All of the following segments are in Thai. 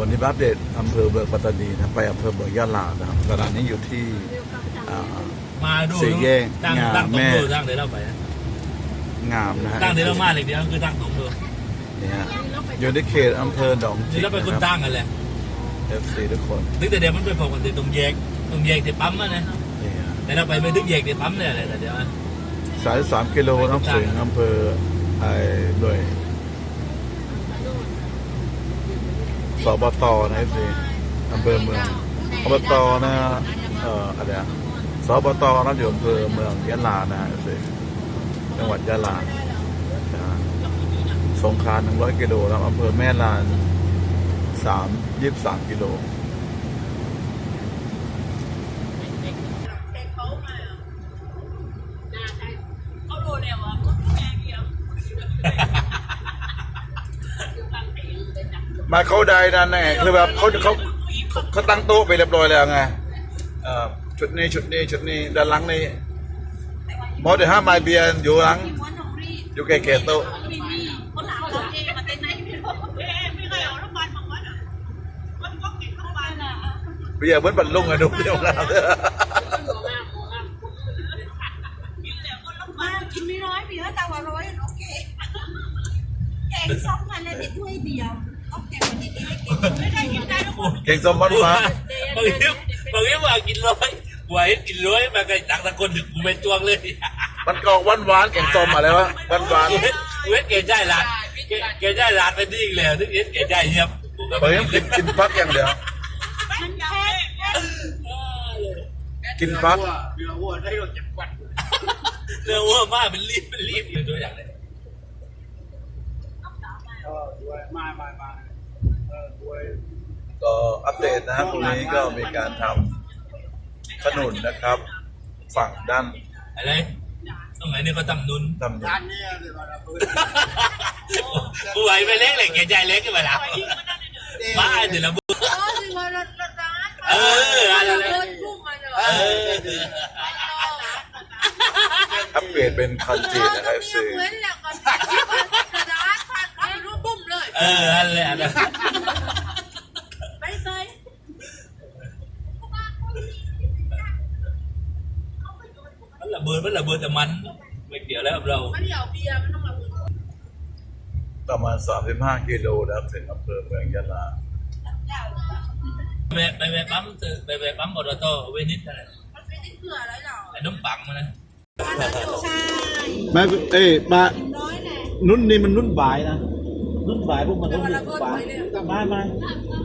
วันนี้อัปเดตอำเภอเมืองปัตตานีนะไปอำเภอเมืองยะลานะครับตอนนี้อยู่ที่อ่า มาดูสี่แยกตั้งงามตั้งตรงแม่ ดูตั้งเดี๋ยวเราไปนะงามนะฮะตั้งเดี๋ยวเรามาเลยเดียวคือตั้งตรงดูเนี่ยฮะอยู่ในเขตอำเภอหนองจินี่กเราเป็นคนนะครับตั้งกันแหละเอฟซีทุกคนนึกแต่เดี๋ยวมันไปพบกันที่ตรงแยกตรงแยกที่ปั๊มอะนะนี่ฮะแต่เราไปไม่ถึงแยกที่ปั๊มเนี่ยเลยแต่เดี๋ยวนะ สายสามกิโลน้ำถึงอำเภอไอ้ด้วย สบตนะเอฟซีอำเภอเมืองอบตนะเอ่ออะไรอะสบตนะอยู่อำเภอเมืองยะลานะเอฟซีจังหวัดยะลานสงขลาหนึ่งร้อยกิโลแล้วอำเภอแม่ลานสามยี่สิบสามกิโล เขารู้แล้วว่าแม่เดียว มาเขาใดนั่นไงคือแบบเขาเขาเขาตั้งโต๊ะไปเรียบร้อยแล้วไงชุดนี้ชุดนี้ชุดนี้ด้านหลังนี่มอเดี๋ยวห้าไมล์เบียนอยู่หลัง อยู่ใกล้ๆโต๊ะมีมีคนถามเราเองมาเต้นไหนไม่รู้เอ๊ะไม่เคยเอาลบอลมาวัดอะมันก็เก่งลูกบอลอะเบียร์เหมือนบรรลุงอะดูเดียวนะมากินไม่ร้อยเดียวแต่ว่าร้อยโอเคแกงสองพันเลยเด็ดด้วยเดียว แกงวันนี้ไม่ได้กินได้ทุกคนเก่งสมบัติมาบางทีบางทีว่ากินร้อยว่าเห็นกินร้อยมาไกลต่างตะคนถึงกูเป็นจวงเลยมันก็หวานหวานๆเก่งสมอะไรวะหวานหวานกูเห็นกูเห็นเกยใจหลานเกยเกยใจหลานไปดิ้งแล้วถึงเห็นเกยใจเงียบกูก็ๆเฮ้ยกินกินพักอย่างเดียวมันแพ้กินพักเรื่องว่ามาเป็นรีบเป็นรีบอยู่ตัวอย่างเลย ก็อัปเดตนะครับตรงนี้ก็มีการทำขนุนนะครับ ฝั่งด้านอะไรตรงไหนนี่เขาตั้งนุนดำเนินกูไหวไปเล็กเลยเกยใจเล็กขึ้นมาแล้วบ้าเดี๋ยวเราอ๋อที่ว่าเราเราร้านเอออะไรเดินพุ่งมาเลยเอออัปเกรดเป็นคันจีนะครับเซื้อ อออันเลยอันเลยไปเลยมันระเบิดมันระเบิดแต่มัน ไม่เกี่ยวแล้วกับเรา มันเดี๋ยวเบียร์มันต้องมาบุ้มประมาณ 35 กิโลนะครับถึงอำเภอเมืองยะลาไปไปไปปั๊มไปไปปั๊มบอตโต้เวนิสอะไรมันไม่ได้เกลืออะไรหรอกไอ้น้ำปังมันนะใช่แม่เอ้ยมาน้อยแน่นุ่นนี่มันนุ่นบ่ายนะ นุ่นบ่ายพวกมันต้องนุ่นบ่ายมามา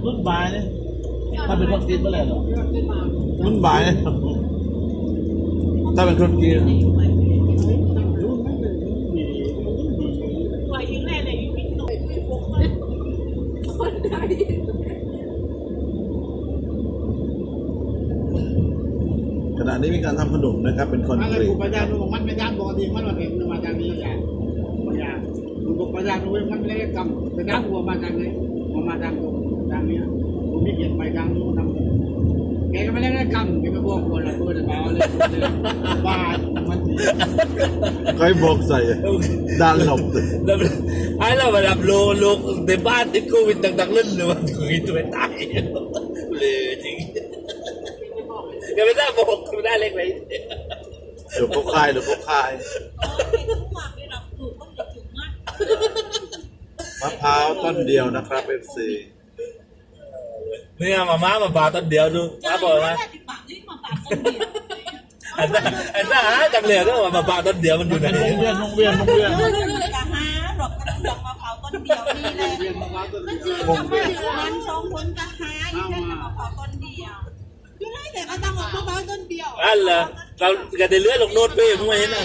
นุ่นบ่ายเนี่ยถ้าเป็นคนกินเมื่อไหร่หรอนุ่นบ่ายเนี่ยถ้าเป็นคนกินไหวยังไงเลยอยู่ที่ตรงไม่ฟุกเลยคนไทยขณะนี้มีการทำขนมนะครับ เป็นคอนถ้ากเกิดรีกูตไปย่างดูมันไปย่างปกติมันมาเห็นมาจากนี้อย่างมาย่างกูไปย่างดูมันไม่ได้กำไปย่างกูมาจากนี้มามาทางตรงทางนี้กูไม่เห็นไปทางนู้นทางนี้แกก็ไม่ได้กำแกก็บอกคนละตัวแต่เบาเลยบ้ามันใครบอกใส่ด้านหลบแล้วไอ้เรามาดับโลโลในบ้านติดโควิดต่างๆเล่นเลยว่าถุยตัวตายเลยจริงอย่าไปได้บอกไม่ได้เล็กไปหรือพวกคายหรือพวกคายะพร้าวต้นเดียวนะครับเอฟซีเนี่ยมาม่ามาปาต้นเดียวดูมาบอกว่าติดปากนี่มาปากคนเดียวอันนั้นอันนั้นหาจังเลยก็มาปาต้นเดียวมันอยู่ไหนวงเวียนวงเวียนวงเวียนเออเลยกะหาดอกกระดอกมะพร้าวต้นเดียวนี่แหละมันจืดจะมาอยู่นั้นสองคนกะหาอีกแค่มะพร้าวต้นเดียวอยู่ไหนแต่ก็ต้องเอามะพร้าวต้นเดียวอันเหรอเราจะได้เลื่อนลงโน้ตเป้มึงไม่เห็นอะ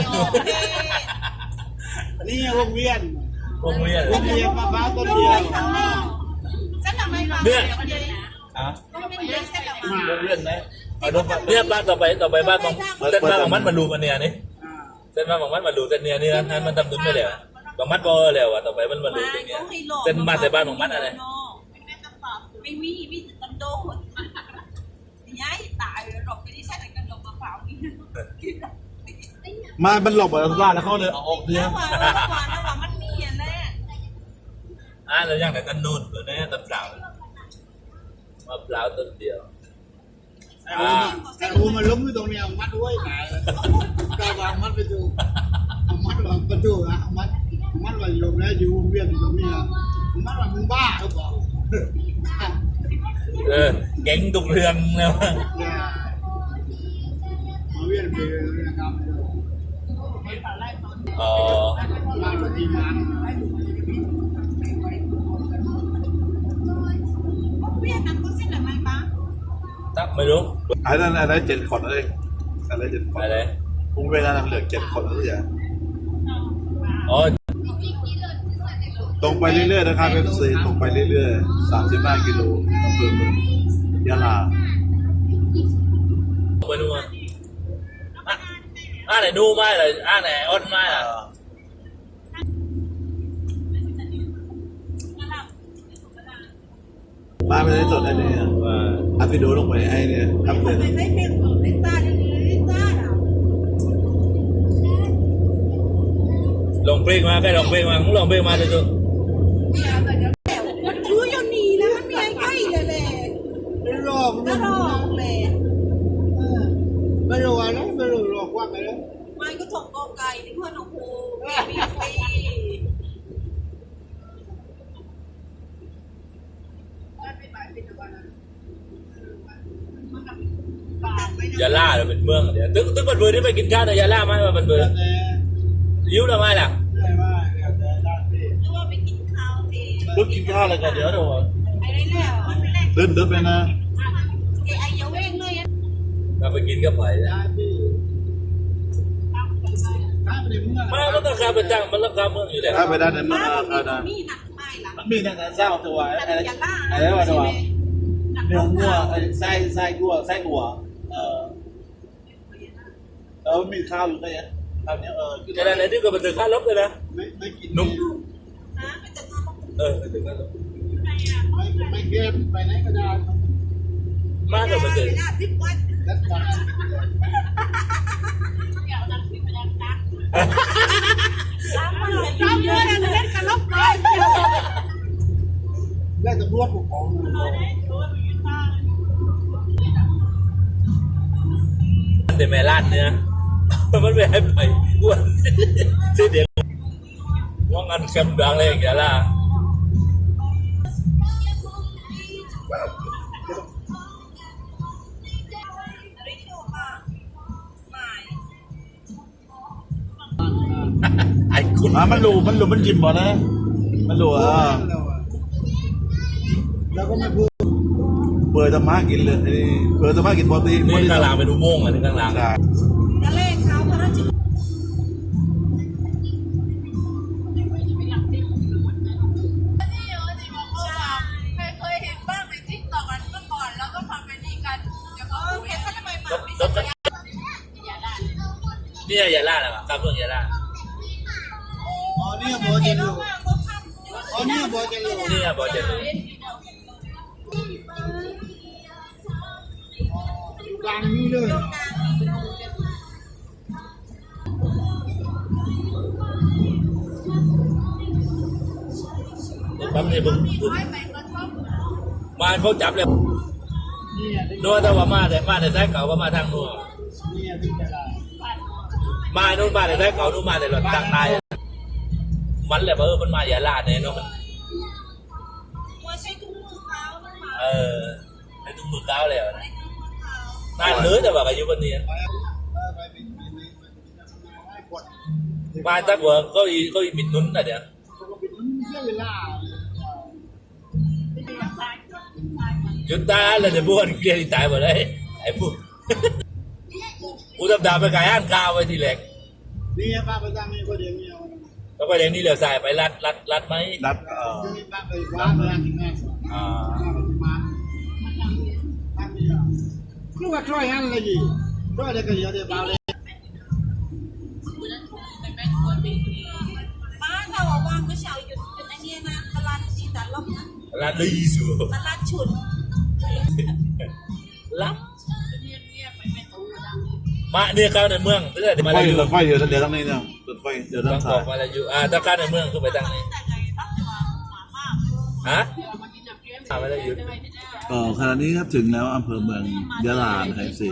นี่วงเวียน วงเวียนวงเวียนมะพร้าวต้นเดียวข้างนอกฉันทำไมเราเนี่ยอะก็ไม่ได้เส้นละมาวงเวียนไหมเนี่ยบ้านต่อไปต่อไปบ้านของเส้นบ้านของมันมาดูกันเนี่ยนี่เส้นบ้านของมันมาดูเส้นเนี่ยนี่นะมันทำดุนไม่เลยบางมัดพอแล้วอะต่อไปมันมาดูอย่างเงี้ยเส้นบ้านแต่บ้านของมันอะไรไม่มีมีแต่ตันโดนย้ายตายหลบไปที่ใช่แต่กันหลบมะพร้าวนี่มามันหลบอะล่าแล้วเขาเลยเอาออกเสียแล้วว่าแล้วว่าแล้วว่ามันมีอะแน่ อ่าแล้วอย่างไหนกันนู่นตัวนี้ตับสาวมะพร้าวต้นเดียวไอ้อูไอ้อูมันล้มอยู่ตรงเนี้ยมัดไว้ไหนกาวางมัดไปดูมัดวางประตูอะมัดมัดไว้อยู่แล้วอยู่เวียนตรงนี้มัดว่ามึงบ้าหรือเปล่าเออเก่งตุกเรืองนะเนี่ยมาเวียนไปนะครับอ๋อมาปฏิมาณ เวียดนามก็เส้นอะไรบ้าง ตักไม่รู้อันนั้นอะไรเจ็ดขดอะไรอะไรเจ็ดขดอะไรกรุงเวลาเหลือเจ็ดขดอะไรอย่างอ๋อตรงไปเรื่อยๆนะครับเอฟซีตรงไปเรื่อยๆสามสิบห้ากิโลอำเภอเมืองยะลาไปดูอะอะอ่าไหนดูไม่เลยอ่าไหนอ้นไม่อะมาไม่ได้จดไอ้เนี่ ยว่ดีโอลงไปไอ้เนี่ยอัพทำเลยไมไม่เป็นของลิซ่าเดี๋ยวนี้ลิซ่าอะลงเพลงมาใกล้ลงเพลงมามึงลงเพลงมาเลยจุ๊แต่มันชื่อยังหนีแล้วมันมีไอ้ใกล้เลยแหละไม่รอบก็รองเลยไม่รู้อะไรไม่รู้หรอกว่าไงแล้วไม่ก็ถกกอไก่ที่เพื่อนของครูเบบีฟรีย ยาล่าเราเป็นเมืองเดี๋ยวตึกตึกบันเบือที่ไปกินข้าวในยาล่าไหมมาบันเบือแต่ยิ้วทำไมล่ะไม่ว่าแต่ด้านที่หรือว่าไปกินข้าวเองเพิ่งกินข้าวอะไรกันเดี๋ยวเดี๋ยวไอ้ไรแล้วมันเป็นแรกเดินเดินไปนะไอ้ไอ้เราไปกินก็ไปนะด้านที่ข้ามไปเมื่อมามันต้องการไปตั้งมันต้องกาเมืองอยู่แล้วถ้าไปด้านนั้นมามามันมีหนักไม่ล่ะมันมีตั้งแต่เช้าตัวอะไรอย่าล่าอะไรวะตัว หนักเนื้อข้าวงัวไอ้ไส้ไส้กัวไส้กัวเออแล้วมีข้าวอยู่ด้วยข้าวเนี้ยเออกินจะได้ไหนที่ก็เป็นตึกข้าลบเลยนะไม่ไม่กินนุ่มฮะมันจะทำเออเป็นตึกข้าลบไม่ไม่เก็บไปไหนก็ได้มากกว่าเป็นตึกเวลาทิพวันแล้วก่อนสามวันสามเดือนเล่นกันลบเลยแล้วตำรวจปกครอง แต่แม่ลาดเนื้อมันไม่ให้ไปอ้วนสิ้นเดียวว่างานกำดังเลยอย่างเงี้ยล่ะริโนมาไม่ไอ้คุณอะมันรูมันรูมันยิ้มบ่นะมันรูอะแล้วก็ไม่พูดเปิดธรรมะกินเลยไอ้นี่เปิดธรรมะกินปกตินี่ข้างหลังเป็นอุโมงค์อะนี่ข้างหลังใช่กะเล่เขาพระราชเคยเคยเห็นบ้างในทิกตอกอันเมื่อก่อนแล้วก็ทำไปนี่กันเดี๋ยวก็เออคุยแค่ทำไมมารถรถนี่ยาล่าแหละครับเมืองยาล่าอ๋อเนี่ยบอเจนลูอ๋อเนี่ยบอเจนลูนี่บอเจนเลย กลางนี้เลยปั๊มนี่บึ้งมาเขาจับเลยเนี่ยนัวแต่ว่ามาแต่มาแต่ท้ายเก่าว่ามาทางนัวเนี่ยที่เวลามาโน่นมาแต่ท้ายเก่านู่นมาแต่หลังทางนายมันแหละเออมันมายาล่าเนี่ยเนาะว่าใช้ถุงมือเขาต้องมาเออไอ้ตุ้มมือก้าวเลยนะ นั่นเลยแต่ว่าอายุวันนี้ไปไปไปไปไปไปกดมาตั้งหัวก็อีก็อีบิดนุ้นนะเดี๋ยวเขาก็เป็นเสียเวลาจุดตายแล้วเดี๋ยวพวกเกลียดตายหมดเลยไอ้พวกกูทำดาไปขายห้างข้าวไว้ทีแรกนี่ป้าประจำนี่ก็เดี๋ยวนี้เอาแล้วก็อย่างนี้เหลียวสายไปรัดรัดรัดไหมนัดเอ่อนี่ป้าไปว่าเวลาถึงง่ายกว่าอ่า คือว่าช่วยงานอะไรกี่ช่วยได้ก็เยอะเดี๋ยวเบาเลยบ้านเราว่างก็เช้าหยุดหยุดอันนี้นะตลาดจีนตลาดนะรัดลีสูตลาดชุนลับมาเนี่ยเข้าในเมืองเดี๋ยวรมาถไฟเลยอยู่รถไฟเดี๋ยวเดี๋ยวตั้งนี้เนี่ยรถไฟเดี๋ยวต้ตั้องงบสาอยกมาเลยอยู่อ่าถ้าเข้าในเมืองก็ไปตั้งนี้ฮะอ่าไม่ได้หยุด ก็ขณะนี้ครับถึงแล้วอำเภอเมืองยะลานะครับสิ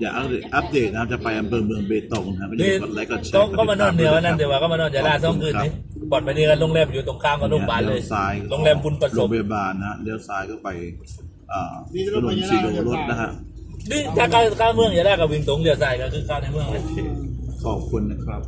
อย่าอัปเดตอัปเดตนะครับจะไปอำเภอเมืองเบตงนะครับก็อย่านี่ลืมกดไลค์กดแชร์ต้องก็มานอนเหนือวันนั้นเดี๋ยวว่าก็มานอนยาลาสองคืนนี้ปลอดไปนี่กันโรงแรมอยู่ตรงข้ามกับโรงพยาบาลเลยลี้วซ้ายโรงแรมบุญประสโรงบพยาบาลนะฮะเลี้ยวซ้ายก็ไปอ่าถนนสีโลรถนะฮะนี่ถ้าเข้าเข้าเมืองยาลากับวิ่งตรงเลี้ยวซ้ายก็คือเข้าในเมืองเลยขอบคุณนะครับ